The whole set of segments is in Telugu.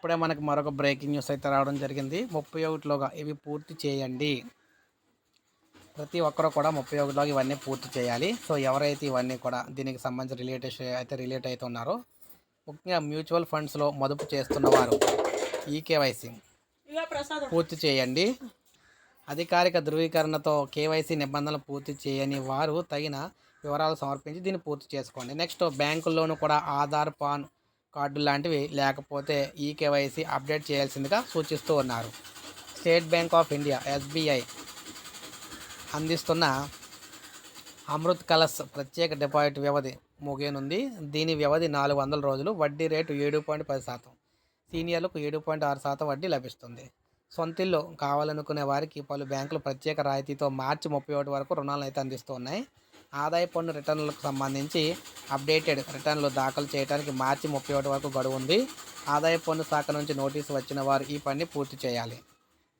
ఇప్పుడే మనకి మరొక బ్రేకింగ్ న్యూస్ అయితే రావడం జరిగింది. ముప్పై ఒకటిలోగా ఇవి పూర్తి చేయండి. ప్రతి ఒక్కరూ కూడా ముప్పై ఒకటిలోగా ఇవన్నీ పూర్తి చేయాలి. సో ఎవరైతే ఇవన్నీ కూడా దీనికి సంబంధించి రిలేటెడ్ అయితే రిలేట్ అయితే ఉన్నారో ముఖ్యంగా మ్యూచువల్ ఫండ్స్లో మదుపు చేస్తున్నవారు ఈ కేవైసీ పూర్తి చేయండి. అధికారిక ధృవీకరణతో కేవైసీ నిబంధనలు పూర్తి చేయని వారు తగిన వివరాలు సమర్పించి దీన్ని పూర్తి చేసుకోండి. నెక్స్ట్ బ్యాంకుల్లోనూ కూడా ఆధార్ పాన్ కార్డు లాంటివి లేకపోతే ఈ కేవైసీ అప్డేట్ చేయాల్సిందిగా సూచిస్తూ ఉన్నారు. State Bank of India SBI అందిస్తున్న అమృత్ కలస్ ప్రత్యేక డిపాజిట్ వ్యవధి ముగియనుంది. దీని వ్యవధి నాలుగు వందల రోజులు. వడ్డీ రేటు ఏడు పాయింట్ పది శాతం. సీనియర్లకు ఏడు పాయింట్ ఆరు శాతం వడ్డీ లభిస్తుంది. సొంతిల్లు కావాలనుకునే వారికి పలు బ్యాంకులు ప్రత్యేక రాయితీతో మార్చి ముప్పై ఒకటి వరకు రుణాలను అయితే అందిస్తూ ఉన్నాయి. ఆదాయ పన్ను రిటర్నులకు సంబంధించి అప్డేటెడ్ రిటర్న్లు దాఖలు చేయడానికి మార్చి ముప్పై ఒకటి వరకు గడువు ఉంది. ఆదాయ పన్ను శాఖ నుంచి నోటీసు వచ్చిన వారు ఈ పని పూర్తి చేయాలి.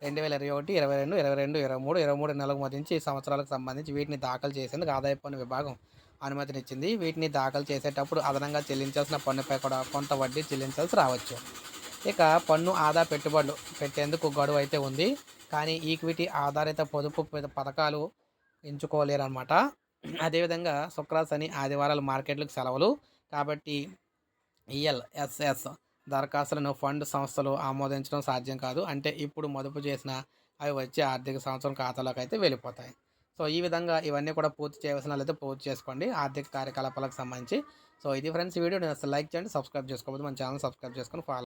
రెండు వేల ఇరవై ఒకటి ఇరవై రెండు ఇరవై రెండు ఇరవై మూడు ఇరవై మూడు నెలకు మధించి సంవత్సరాలకు సంబంధించి వీటిని దాఖలు చేసేందుకు ఆదాయ పన్ను విభాగం అనుమతినిచ్చింది. వీటిని దాఖలు చేసేటప్పుడు అదనంగా చెల్లించాల్సిన పన్నుపై కూడా కొంత వడ్డీ చెల్లించాల్సి రావచ్చు. ఇక పన్ను ఆదా పెట్టుబడులు పెట్టేందుకు గడువు అయితే ఉంది. కానీ ఈక్విటీ ఆధారిత పొదుపు పథకాలు ఎంచుకోలేరు అనమాట అదేవిధంగా శుక్ర శని ఆదివారాలు మార్కెట్లకు సెలవులు. కాబట్టి ఈఎల్ఎస్ఎస్ దరఖాస్తులను ఫండ్ సంస్థలు ఆమోదించడం సాధ్యం కాదు. అంటే ఇప్పుడు మదుపు చేసిన అవి వచ్చే ఆర్థిక సంవత్సరం ఖాతాలోకి అయితే వెళ్ళిపోతాయి. సో ఈ విధంగా ఇవన్నీ కూడా పూర్తి చేయవలసిన వాళ్ళైతే పూర్తి చేసుకోండి. ఆర్థిక కార్యకలాపాలకు సంబంధించి. సో ఇది ఫ్రెండ్స్ వీడియో నేను లైక్ చేయండి సబ్స్క్రైబ్ చేసుకోకపోతే మన ఛానల్ సబ్స్క్రైబ్ చేసుకొని ఫాలో